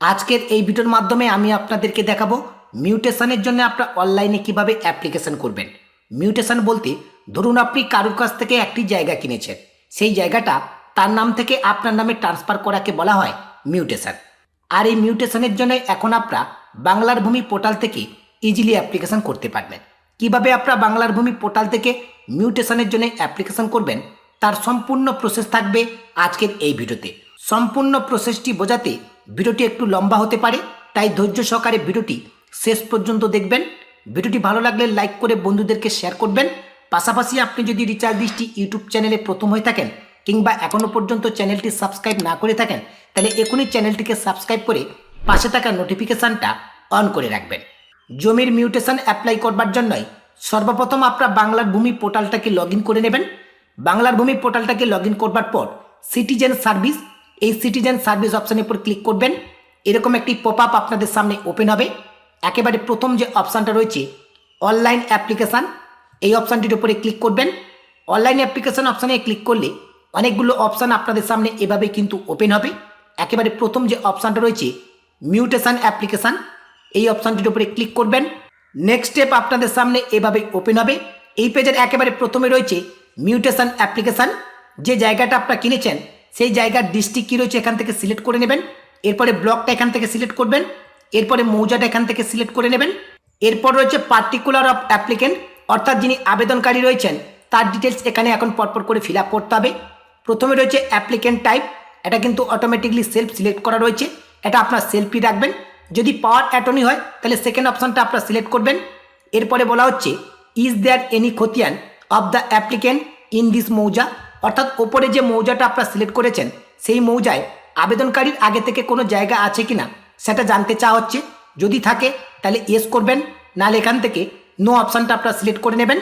আজকের এই ভিডিওর মাধ্যমে আমি আপনাদেরকে দেখাবো মিউটেশনের জন্য আপনার অনলাইনে কীভাবে অ্যাপ্লিকেশন করবেন। মিউটেশন বলতে ধরুন আপনি কারুর কাছ থেকে একটি জায়গা কিনেছেন। সেই জায়গাটা তার নাম থেকে আপনার নামে ট্রান্সফার করাকে বলা হয় মিউটেশন। আর এই মিউটেশনের জন্য এখন আপনারা বাংলার ভূমি পোর্টাল থেকে ইজিলি অ্যাপ্লিকেশন করতে পারবেন। কীভাবে আপনারা বাংলার ভূমি পোর্টাল থেকে মিউটেশনের জন্য অ্যাপ্লিকেশন করবেন, তার সম্পূর্ণ প্রসেস থাকবে আজকের এই ভিডিওতে। সম্পূর্ণ প্রসেসটি বোঝাতে ভিডিওটি একটু লম্বা হতে পারে, তাই ধৈর্য সহকারে ভিডিওটি শেষ পর্যন্ত দেখবেন। ভিডিওটি ভালো লাগলে লাইক করে বন্ধুদেরকে শেয়ার করবেন। পাশাপাশি আপনি যদি রিচার্জ দৃষ্টি ইউটিউব চ্যানেলে প্রথম হয়ে থাকেন কিংবা এখনও পর্যন্ত চ্যানেলটি সাবস্ক্রাইব না করে থাকেন, তাহলে এখনই চ্যানেলটিকে সাবস্ক্রাইব করে পাশে থাকা নোটিফিকেশানটা অন করে রাখবেন। জমির মিউটেশন অ্যাপ্লাই করবার জন্যই সর্বপ্রথম আপনার বাংলার ভূমি পোর্টালটাকে লগ করে নেবেন। বাংলার ভূমি পোর্টালটাকে লগ করবার পর সিটিজেন সার্ভিস এই সিটিজেন সার্ভিস অপশানের উপর ক্লিক করবেন। এরকম একটি পপ আপ আপনাদের সামনে ওপেন হবে। একেবারে প্রথম যে অপশানটা রয়েছে অনলাইন অ্যাপ্লিকেশান এই অপশানটির উপরে ক্লিক করবেন। অনলাইন অ্যাপ্লিকেশান অপশানে ক্লিক করলে অনেকগুলো অপশান আপনাদের সামনে এভাবে কিন্তু ওপেন হবে। একেবারে প্রথম যে অপশানটা রয়েছে মিউটেশন অ্যাপ্লিকেশান এই অপশানটির উপরে ক্লিক করবেন। নেক্সট স্টেপ আপনাদের সামনে এভাবে ওপেন হবে। এই পেজের একেবারে প্রথমে রয়েছে মিউটেশন অ্যাপ্লিকেশান যে জায়গাটা আপনারা কিনেছেন সেই জায়গার ডিস্ট্রিক্ট কী রয়েছে এখান থেকে সিলেক্ট করে নেবেন। এরপরে ব্লকটা এখান থেকে সিলেক্ট করবেন। এরপরে মৌজাটা এখান থেকে সিলেক্ট করে নেবেন। এরপর রয়েছে পার্টিকুলার অফ অ্যাপ্লিকেন্ট অর্থাৎ যিনি আবেদনকারী রয়েছেন, তার ডিটেলস এখানে এখন পরপর করে ফিল আপ করতে হবে। প্রথমে রয়েছে অ্যাপ্লিকেন্ট টাইপ এটা কিন্তু অটোমেটিকলি সেলফ সিলেক্ট করা রয়েছে। এটা আপনার সেলফি রাখবেন। যদি পাওয়ার অ্যাটর্নি হয়, তাহলে সেকেন্ড অপশানটা আপনার সিলেক্ট করবেন। এরপরে বলা হচ্ছে is there any khatian of the applicant in this mouza? অর্থাৎ ওপরে যে মৌজাটা আপনারা সিলেক্ট করেছেন, সেই মৌজায় আবেদনকারীর আগে থেকে কোনো জায়গা আছে কি না সেটা জানতে চাওয়া হচ্ছে। যদি থাকে, তাহলে ইয়েস করবেন, নাহলে এখান থেকে নো অপশানটা আপনারা সিলেক্ট করে নেবেন।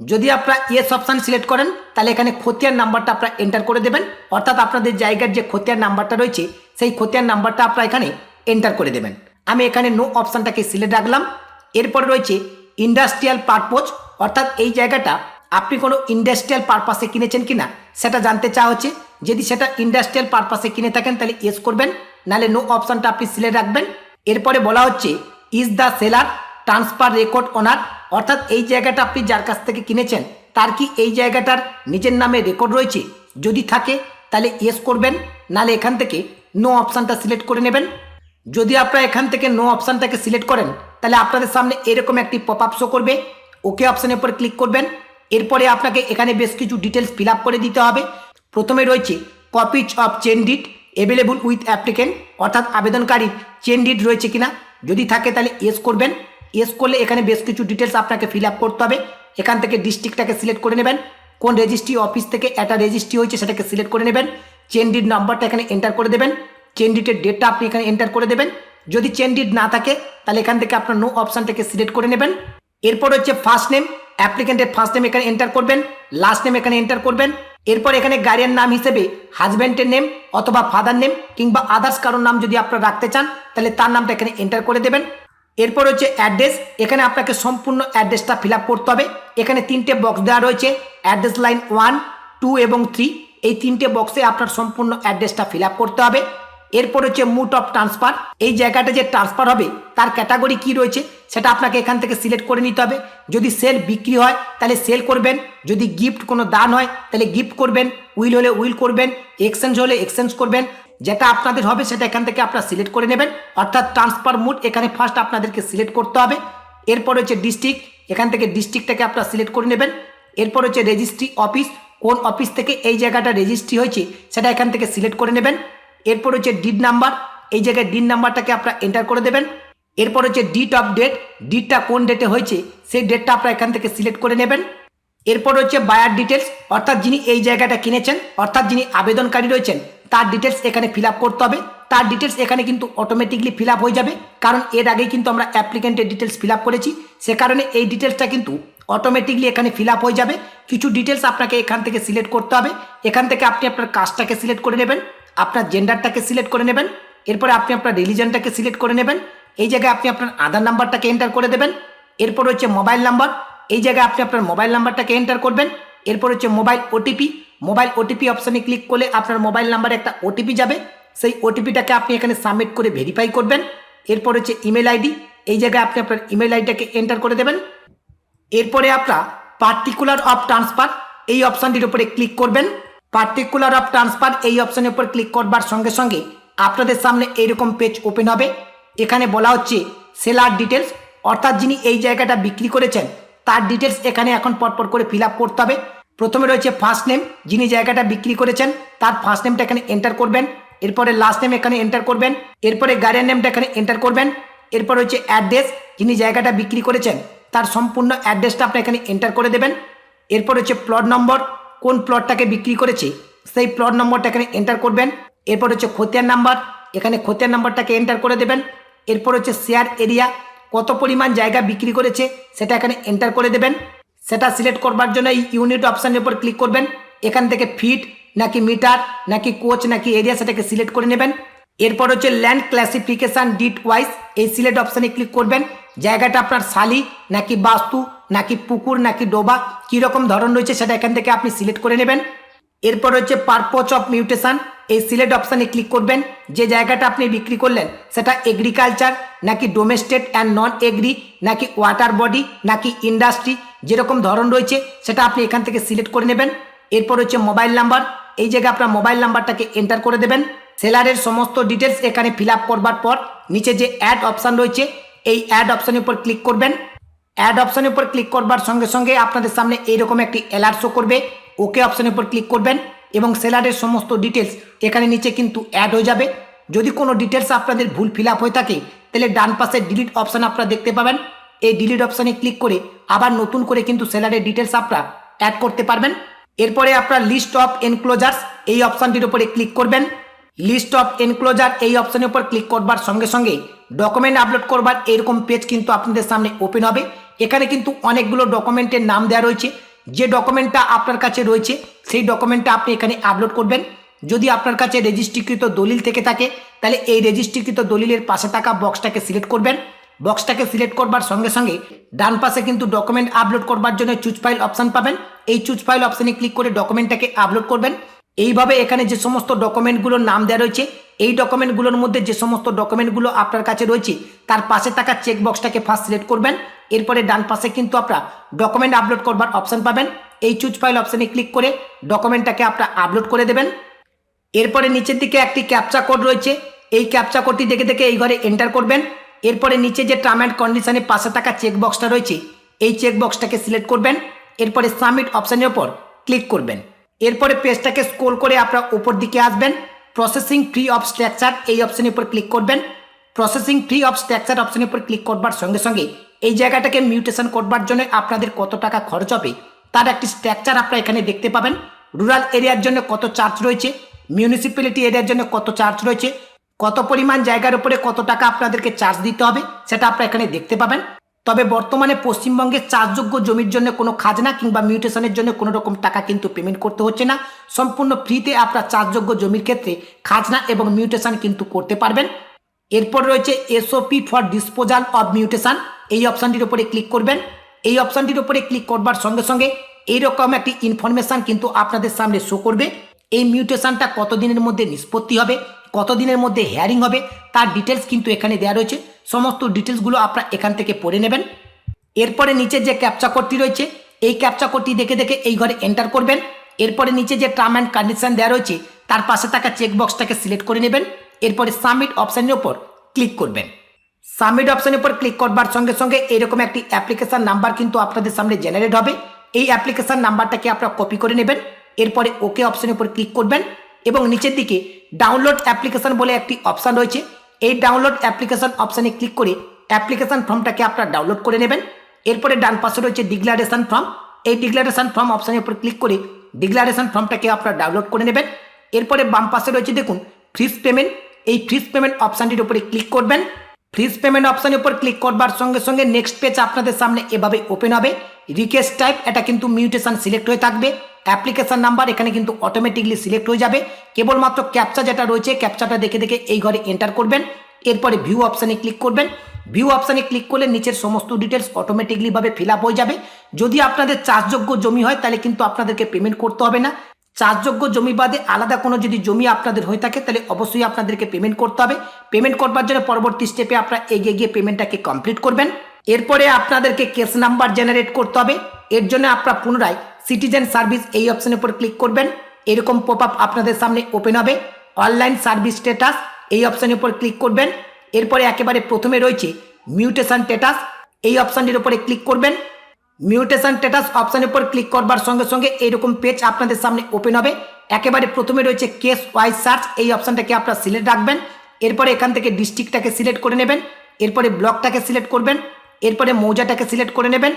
যদি আপনারা ইয়েস অপশান সিলেক্ট করেন, তাহলে এখানে খতিয়ান নাম্বারটা আপনারা এন্টার করে দেবেন। অর্থাৎ আপনাদের জায়গার যে খতিয়ান নাম্বারটা রয়েছে, সেই খতিয়ান নাম্বারটা আপনারা এখানে এন্টার করে দেবেন। আমি এখানে নো অপশানটাকে সিলেক্ট রাখলাম। এরপরে রয়েছে ইন্ডাস্ট্রিয়াল পারপোজ অর্থাৎ এই জায়গাটা আপনি কোনো ইন্ডাস্ট্রিয়াল পারপাসে কিনেছেন কি না সেটা জানতে চাওয়া হচ্ছে। যদি সেটা ইন্ডাস্ট্রিয়াল পারপাসে কিনে থাকেন, তাহলে ইয়েস করবেন। নাহলে নো অপশানটা আপনি সিলেক্ট রাখবেন। এরপরে বলা হচ্ছে is the seller transfer record owner অর্থাৎ এই জায়গাটা আপনি যার কাছ থেকে কিনেছেন, তার কি এই জায়গাটার নিজের নামে রেকর্ড রয়েছে? যদি থাকে, তাহলে ইয়েস করবেন। নাহলে এখান থেকে নো অপশানটা সিলেক্ট করে নেবেন। যদি আপনারা এখান থেকে নো অপশানটাকে সিলেক্ট করেন, তাহলে আপনাদের সামনে এরকম একটি পপ আপ শো করবে। ওকে অপশানের উপর ক্লিক করবেন। এরপরে আপনাকে এখানে বেশ কিছু ডিটেলস ফিল করে দিতে হবে। প্রথমে রয়েছে copies of chain deed available with applicant অর্থাৎ আবেদনকারীর চেন ডিট রয়েছে কিনা। যদি থাকে তাহলে এস করবেন। এস করলে এখানে বেশ কিছু ডিটেলস আপনাকে ফিল করতে হবে। এখান থেকে ডিস্ট্রিক্টটাকে সিলেক্ট করে নেবেন। কোন রেজিস্ট্রি অফিস থেকে একটা রেজিস্ট্রি হয়েছে সেটাকে সিলেক্ট করে নেবেন। চেন ডিট নাম্বারটা এখানে এন্টার করে দেবেন। চেন ডিটের ডেটটা আপনি এখানে এন্টার করে দেবেন। যদি চেন ডিট না থাকে, তাহলে এখান থেকে আপনার নো অপশানটাকে সিলেক্ট করে নেবেন। এরপর হচ্ছে ফার্স্ট নেম অ্যাপ্লিকেন্টের ফার্স্ট নেম এখানে এন্টার করবেন লাস্ট নেম এখানে এন্টার করবেন। এরপর এখানে গার্ডিয়ান নাম হিসেবে হাজব্যান্ডের নেম অথবা ফাদার নেম কিংবা আদার্স কারোর নাম যদি আপনারা রাখতে চান, তাহলে তার নামটা এখানে এন্টার করে দেবেন। এরপর হচ্ছে অ্যাড্রেস এখানে আপনাকে সম্পূর্ণ অ্যাড্রেসটা ফিল করতে হবে। এখানে তিনটে বক্স দেওয়া রয়েছে অ্যাড্রেস লাইন ওয়ান টু এবং থ্রি এই তিনটে বক্সে আপনার সম্পূর্ণ অ্যাড্রেসটা ফিল করতে হবে। এরপর হচ্ছে মুট অফ ট্রান্সফার। এই জায়গাটা যে ট্রান্সফার হবে, তার ক্যাটাগরি কি রয়েছে, সেটা আপনাকে এখান থেকে সিলেক্ট করে নিতে হবে। যদি সেল বিক্রি হয়, তাহলে সেল করবেন। যদি গিফট কোনো দান হয়, তাহলে গিফট করবেন। উইল হলে উইল করবেন, এক্সচেঞ্জ হলে এক্সচেঞ্জ করবেন। যেটা আপনাদের হবে, সেটা এখান থেকে আপনারা সিলেক্ট করে নেবেন। অর্থাৎ ট্রান্সফার মুড এখানে ফার্স্ট আপনাদেরকে সিলেক্ট করতে হবে। এরপর হচ্ছে ডিস্ট্রিক্ট এখান থেকে ডিস্ট্রিক্টটাকে আপনারা সিলেক্ট করে নেবেন। এরপর হচ্ছে রেজিস্ট্রি অফিস কোন অফিস থেকে এই জায়গাটা রেজিস্ট্রি হয়েছে, সেটা এখান থেকে সিলেক্ট করে নেবেন। এরপর হচ্ছে ডিড নাম্বার এই জায়গায় ডিড নাম্বারটাকে আপনারা এন্টার করে দেবেন। এরপর হচ্ছে ডিট অফ ডেট ডিটটা কোন ডেটে হয়েছে, সেই ডেটটা আপনারা এখান থেকে সিলেক্ট করে নেবেন। এরপর হচ্ছে বায়ার ডিটেলস অর্থাৎ যিনি এই জায়গাটা কিনেছেন, অর্থাৎ যিনি আবেদনকারী রয়েছেন, তার ডিটেলস এখানে ফিল করতে হবে। তার ডিটেলস এখানে কিন্তু অটোমেটিকলি ফিল হয়ে যাবে, কারণ এর আগেই কিন্তু আমরা অ্যাপ্লিকেন্টের ডিটেলস ফিল করেছি। সে কারণে এই ডিটেলসটা কিন্তু অটোমেটিকলি এখানে ফিল হয়ে যাবে। কিছু ডিটেলস আপনাকে এখান থেকে সিলেক্ট করতে হবে। এখান থেকে আপনি আপনার কাজটাকে সিলেক্ট করে নেবেন। আপনার জেন্ডারটাকে সিলেক্ট করে নেবেন, এরপরে আপনি আপনার রিলিজনটাকে সিলেক্ট করে নেবেন, এই জায়গায় আপনি আপনার আধার নাম্বারটাকে এন্টার করে দেবেন, এরপর হচ্ছে মোবাইল নাম্বার এই জায়গায় আপনি আপনার মোবাইল নাম্বারটাকে এন্টার করবেন, এরপর হচ্ছে মোবাইল ওটিপি মোবাইল ওটিপি অপশানে ক্লিক করলে আপনার মোবাইল নাম্বারে একটা ওটিপি যাবে, সেই ওটিপিটাকে আপনি এখানে সাবমিট করে ভেরিফাই করবেন, এরপর হচ্ছে ইমেল আইডি এই জায়গায় আপনি আপনার ইমেল আইডিটাকে এন্টার করে দেবেন, এরপরে আপনার পার্টিকুলার অফ ট্রান্সফার এই অপশানটির উপরে ক্লিক করবেন পার্টিকুলার অফ ট্রান্সফার এই অপশনের উপর ক্লিক করবার সঙ্গে সঙ্গে আপনাদের সামনে এইরকম পেজ ওপেন হবে। এখানে বলা হচ্ছে সেলার ডিটেলস অর্থাৎ যিনি এই জায়গাটা বিক্রি করেছেন, তার ডিটেলস এখানে এখন পরপর করে ফিল করতে হবে। প্রথমে রয়েছে ফার্স্ট নেম যিনি জায়গাটা বিক্রি করেছেন, তার ফার্স্ট নেমটা এখানে এন্টার করবেন, এরপরে লাস্ট নেম এখানে এন্টার করবেন, এরপরে গার্ডিয়ান নেমটা এখানে এন্টার করবেন, এরপর হচ্ছে অ্যাড্রেস যিনি জায়গাটা বিক্রি করেছেন, তার সম্পূর্ণ অ্যাড্রেসটা আপনি এখানে এন্টার করে দেবেন। এরপর হচ্ছে প্লট নম্বর কোন প্লটটাকে বিক্রি করেছে, সেই প্লট নম্বরটা এখানে এন্টার করবেন। এরপর হচ্ছে খতিয়ান নাম্বার, এখানে খতিয়ান নাম্বারটাকে এন্টার করে দেবেন। এরপর হচ্ছে শেয়ার এরিয়া কত পরিমাণ জায়গা বিক্রি করেছে, সেটা এখানে এন্টার করে দেবেন। সেটা সিলেক্ট করবার জন্য এই ইউনিট অপশানের উপর ক্লিক করবেন। এখান থেকে ফিট নাকি মিটার নাকি কোচ নাকি এরিয়া সেটাকে সিলেক্ট করে নেবেন। এরপর হচ্ছে ল্যান্ড ক্লাসিফিকেশন ডিট ওয়াইজ এই সিলেক্ট অপশানে ক্লিক করবেন। জায়গাটা আপনার শালি নাকি বাস্তু নাকি পুকুর, নাকি ডোবা কীরকম ধরন রয়েছে সেটা এখান থেকে আপনি সিলেক্ট করে নেবেন। এরপর হচ্ছে পারপোচ অফ মিউটেশন এই সিলেক্ট অপশানে ক্লিক করবেন। যে জায়গাটা আপনি বিক্রি করলেন, সেটা এগ্রিকালচার নাকি ডোমেস্টেড অ্যান্ড নন এগ্রি নাকি ওয়াটার বডি নাকি ইন্ডাস্ট্রি যেরকম ধরন রয়েছে সেটা আপনি এখান থেকে সিলেক্ট করে নেবেন। এরপর হচ্ছে মোবাইল নাম্বার এই জায়গায় আপনার মোবাইল নাম্বারটাকে এন্টার করে দেবেন। সেলারের সমস্ত ডিটেলস এখানে ফিল করবার পর, নিচে যে অ্যাড অপশান রয়েছে, এই অ্যাড অপশানের উপর ক্লিক করবেন। অ্যাড অপশানের উপর ক্লিক করবার সঙ্গে সঙ্গে আপনাদের সামনে এইরকম একটি অ্যালার্ট শো করবে। ওকে অপশানের উপর ক্লিক করবেন এবং সেলারের সমস্ত ডিটেলস এখানে নিচে কিন্তু অ্যাড হয়ে যাবে। যদি কোনো ডিটেলস আপনাদের ভুল ফিল হয়ে থাকে, তাহলে ডান পাশে ডিলিট অপশান আপনারা দেখতে পাবেন। এই ডিলিট অপশানে ক্লিক করে আবার নতুন করে কিন্তু সেলারের ডিটেলস আপনারা অ্যাড করতে পারবেন। এরপরে আপনার লিস্ট অফ এনক্লোজার্স এই অপশানটির উপরে ক্লিক করবেন। লিস্ট অফ এনক্লোজার এই অপশানের উপর ক্লিক করবার সঙ্গে সঙ্গে ডকুমেন্ট আপলোড করবার এরকম পেজ কিন্তু আপনাদের সামনে ওপেন হবে। এখানে কিন্তু অনেকগুলো ডকুমেন্টের নাম দেওয়া রয়েছে। যে ডকুমেন্টটা আপনার কাছে রয়েছে, সেই ডকুমেন্টটা আপনি এখানে আপলোড করবেন। যদি আপনার কাছে রেজিস্ট্রিকৃত দলিল থেকে থাকে, তাহলে এই রেজিস্ট্রিকৃত দলিলের পাশে থাকা বক্সটাকে সিলেক্ট করবেন। বক্সটাকে সিলেক্ট করবার সঙ্গে সঙ্গে ডান পাশে কিন্তু ডকুমেন্ট আপলোড করবার জন্য চুজ ফাইল অপশান পাবেন। এই চুজ ফাইল অপশানে ক্লিক করে ডকুমেন্টটাকে আপলোড করবেন। এইভাবে এখানে যে সমস্ত ডকুমেন্টগুলোর নাম দেওয়া রয়েছে, এই ডকুমেন্টগুলোর মধ্যে যে সমস্ত ডকুমেন্টগুলো আপনার কাছে রয়েছে, তার পাশে থাকা চেক বক্সটাকে ফার্স্ট সিলেক্ট করবেন। এরপরে ডান পাশে কিন্তু আপনারা ডকুমেন্ট আপলোড করবার অপশান পাবেন। এই চুজ ফাইল অপশানে ক্লিক করে ডকুমেন্টটাকে আপনারা আপলোড করে দেবেন। এরপরে নিচের দিকে একটি ক্যাপচা কোড রয়েছে। এই ক্যাপচা কোডটি দেখে দেখে এই ঘরে এন্টার করবেন। এরপরে নিচে যে টার্ম অ্যান্ড কন্ডিশনের পাশে থাকা চেক বক্সটা রয়েছে, এই চেক বক্সটাকে সিলেক্ট করবেন। এরপরে সাবমিট অপশানের ওপর ক্লিক করবেন। এরপরে পেজটাকে স্ক্রোল করে আপনার উপর দিকে আসবেন। প্রসেসিং ফ্রি অফ স্ট্রাকচার এই অপশানের উপর ক্লিক করবেন। প্রসেসিং ফ্রি অফ স্ট্রাকচার অপশানের উপর ক্লিক করবার সঙ্গে সঙ্গে এই জায়গাটাকে মিউটেশন করবার জন্য আপনাদের কত টাকা খরচ হবে, তার একটি স্ট্রাকচার আপনারা এখানে দেখতে পাবেন। রুরাল এরিয়ার জন্য কত চার্জ রয়েছে মিউনিসিপ্যালিটি এরিয়ার জন্য কত চার্জ রয়েছে, কত পরিমাণ জায়গার উপরে কত টাকা আপনাদেরকে চার্জ দিতে হবে, সেটা আপনারা এখানে দেখতে পাবেন। তবে বর্তমানে পশ্চিমবঙ্গে চাষযোগ্য জমির জন্য কোনো খাজনা কিংবা মিউটেশনের জন্য কোনো রকম টাকা কিন্তু পেমেন্ট করতে হচ্ছে না। সম্পূর্ণ ফ্রিতে আপনার চাষযোগ্য জমির ক্ষেত্রে খাজনা এবং মিউটেশন কিন্তু করতে পারবেন। এরপর রয়েছে SOP for disposal of mutation এই অপশানটির উপরে ক্লিক করবেন। এই অপশানটির উপরে ক্লিক করবার সঙ্গে সঙ্গে এইরকম একটি ইনফরমেশান কিন্তু আপনাদের সামনে শো করবে। এই মিউটেশনটা কতদিনের মধ্যে নিষ্পত্তি হবে, কতদিনের মধ্যে হেয়ারিং হবে, তার ডিটেলস কিন্তু এখানে দেওয়া রয়েছে। সমস্ত ডিটেলসগুলো আপনারা এখান থেকে পড়ে নেবেন। এরপরে নিচে যে ক্যাপচা কোডটি রয়েছে, এই ক্যাপচা কোডটি দেখে দেখে এই ঘরে এন্টার করবেন। এরপরে নিচে যে টার্ম অ্যান্ড কন্ডিশন দেওয়া রয়েছে, তার পাশে থাকা চেক বক্সটাকে সিলেক্ট করে নেবেন। এরপরে সাবমিট অপশানের ওপর ক্লিক করবেন। সাবমিট অপশানের উপর ক্লিক করবার সঙ্গে সঙ্গে এরকম একটি অ্যাপ্লিকেশন নাম্বার কিন্তু আপনাদের সামনে জেনারেট হবে। এই অ্যাপ্লিকেশন নাম্বারটাকে আপনারা কপি করে নেবেন। এরপরে ওকে অপশানের উপর ক্লিক করবেন এবং নিচের দিকে ডাউনলোড অ্যাপ্লিকেশন বলে একটি অপশান রয়েছে। এই ডাউনলোড অ্যাপ্লিকেশন অপশানে ক্লিক করে অ্যাপ্লিকেশন ফর্মটাকে আপনারা ডাউনলোড করে নেবেন। এরপরে ডান পাশে রয়েছে ডিক্লারেশন ফর্ম এই ডিক্লারেশন ফর্ম অপশানের উপর ক্লিক করে ডিক্লারেশন ফর্মটাকে আপনারা ডাউনলোড করে নেবেন। এরপরে বাম পাশে রয়েছে দেখুন ফ্রিজ পেমেন্ট এই ফ্রিজ পেমেন্ট অপশানটির উপরে ক্লিক করবেন। ফ্রিজ পেমেন্ট অপশানের উপর ক্লিক করবার সঙ্গে সঙ্গে নেক্সট পেজ আপনাদের সামনে এভাবে ওপেন হবে। রিকোয়েস্ট টাইপ এটা কিন্তু মিউটেশন সিলেক্ট হয়ে থাকবে। অ্যাপ্লিকেশন নাম্বার এখানে কিন্তু অটোমেটিকলি সিলেক্ট হয়ে যাবে। কেবলমাত্র ক্যাপচা যেটা রয়েছে ক্যাপচাটা দেখে দেখে এই ঘরে এন্টার করবেন। এরপরে ভিউ অপশানে ক্লিক করবেন। ভিউ অপশানে ক্লিক করলে নিচের সমস্ত ডিটেলস অটোমেটিকলিভাবে ফিল আপ হয়ে যাবে। যদি আপনাদের চাষযোগ্য জমি হয়, তাহলে কিন্তু আপনাদেরকে পেমেন্ট করতে হবে না। চাষযোগ্য জমি বাদে আলাদা কোনো যদি জমি আপনাদের হয়ে থাকে, তাহলে অবশ্যই আপনাদেরকে পেমেন্ট করতে হবে। পেমেন্ট করবার জন্য পরবর্তী স্টেপে আপনারা এগিয়ে গিয়ে পেমেন্টটাকে কমপ্লিট করবেন। এরপরে আপনাদেরকে কেস নাম্বার জেনারেট করতে হবে। এর জন্য আপনারা পুনরায় সিটিজেন সার্ভিস এই অপশনের উপর ক্লিক করবেন। এরকম পপ আপ আপনাদের সামনে ওপেন হবে। অনলাইন সার্ভিস স্ট্যাটাস এই অপশনের উপর ক্লিক করবেন। এরপরে একেবারে প্রথমে রয়েছে মিউটেশন স্ট্যাটাস এই অপশানটির উপরে ক্লিক করবেন। মিউটেশন স্ট্যাটাস অপশানের উপর ক্লিক করবার সঙ্গে সঙ্গে এইরকম পেজ আপনাদের সামনে ওপেন হবে। একেবারে প্রথমে রয়েছে কেস ওয়াইজ সার্চ এই অপশানটাকে আপনারা সিলেক্ট রাখবেন। এরপরে এখান থেকে ডিস্ট্রিক্টটাকে সিলেক্ট করে নেবেন। এরপরে ব্লকটাকে সিলেক্ট করবেন। এরপরে মৌজাটাকে সিলেক্ট করে নেবেন।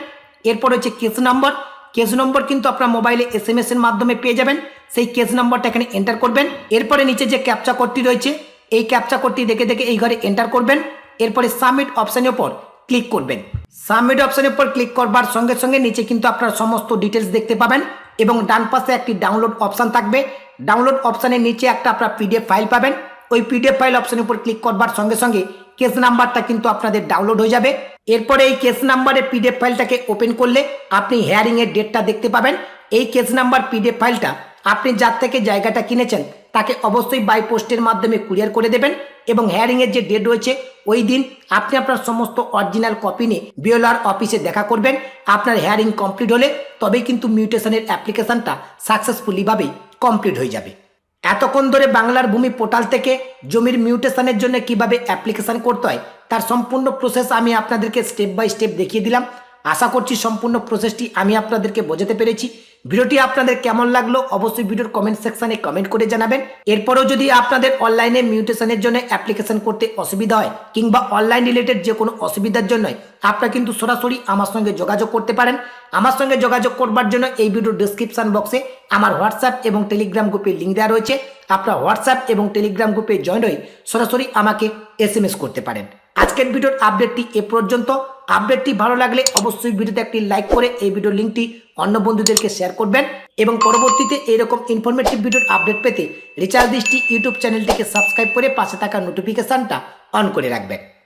এরপর হচ্ছে কেস নম্বর কেস নম্বর কিন্তু আপনার মোবাইলে এস এম এর মাধ্যমে পেয়ে যাবেন। সেই কেস নম্বরটা এখানে এন্টার করবেন। এরপরে নিচে যে ক্যাপচা কোডটি রয়েছে, এই ক্যাপচা কোডটি দেখে দেখে এই ঘরে এন্টার করবেন। এরপরে সাবমিট অপশানের উপর ক্লিক করবেন। সাবমিট অপশানের উপর ক্লিক করবার সঙ্গে সঙ্গে নিচে কিন্তু আপনার সমস্ত ডিটেলস দেখতে পাবেন এবং ডান পাশে একটি ডাউনলোড অপশান থাকবে। ডাউনলোড অপশানের নিচে একটা আপনার পিডিএফ ফাইল পাবেন। ওই পিডিএফ ফাইল অপশানের উপর ক্লিক করবার সঙ্গে সঙ্গে কেস নাম্বারটা কিন্তু আপনাদের ডাউনলোড হয়ে যাবে। এরপরে এই কেস নাম্বারের পিডিএফ ফাইলটাকে ওপেন করলে আপনি হেয়ারিং এর ডেটটা দেখতে পাবেন। এই কেস নাম্বার পিডিএফ ফাইলটা আপনি যার থেকে জায়গাটা কিনেছেন তাকে অবশ্যই বাই পোস্টের মাধ্যমে কুরিয়ার করে দেবেন এবং হেয়ারিং এর যে ডেট রয়েছে, ওই দিন আপনি আপনার সমস্ত অরিজিনাল কপি নিয়ে বিওলার অফিসে দেখা করবেন। আপনার হেয়ারিং কমপ্লিট হলে তবেই কিন্তু মিউটেশনের অ্যাপ্লিকেশনটা সাকসেসফুলিভাবেই কমপ্লিট হয়ে যাবে। এতক্ষণ ধরে বাংলার ভূমি পোর্টাল থেকে জমির মিউটেশনের জন্য কীভাবে অ্যাপ্লিকেশান করতে হয়, তার সম্পূর্ণ প্রসেস আমি আপনাদেরকে স্টেপ বাই স্টেপ দেখিয়ে দিলাম। আশা করছি সম্পূর্ণ প্রসেসটি আমি আপনাদেরকে বোঝাতে পেরেছি। ভিডিওটি আপনাদের কেমন লাগল অবশ্যই ভিডিওর কমেন্ট সেকশনে কমেন্ট করে জানাবেন। এরপরেও যদি আপনাদের অনলাইনে মিউটেশনের জন্য অ্যাপ্লিকেশন করতে অসুবিধা হয় কিংবা অনলাইন রিলেটেড যে কোনো অসুবিধার জন্য, আপনারা কিন্তু সরাসরি আমার সঙ্গে যোগাযোগ করতে পারেন। আমার সঙ্গে যোগাযোগ করবার জন্য এই ভিডিওর ডিসক্রিপশন বক্সে আমার হোয়াটসঅ্যাপ এবং টেলিগ্রাম গ্রুপের লিঙ্ক দেওয়া রয়েছে। আপনার হোয়াটসঅ্যাপ এবং টেলিগ্রাম গ্রুপে জয়েন হয়ে সরাসরি আমাকে এস করতে পারেন। আজকের ভিডিওর আপডেটটি এ পর্যন্ত। আপডেটটি ভালো লাগলে অবশ্যই ভিডিওতে একটি লাইক করে এই ভিডিও লিঙ্কটি অন্য বন্ধুদেরকে শেয়ার করবেন এবং পরবর্তীতে এরকম ইনফরমেটিভ ভিডিওর আপডেট পেতে রিচার্জ দৃষ্টি ইউটিউব চ্যানেলটিকে সাবস্ক্রাইব করে পাশে থাকা নোটিফিকেশানটা অন করে রাখবেন।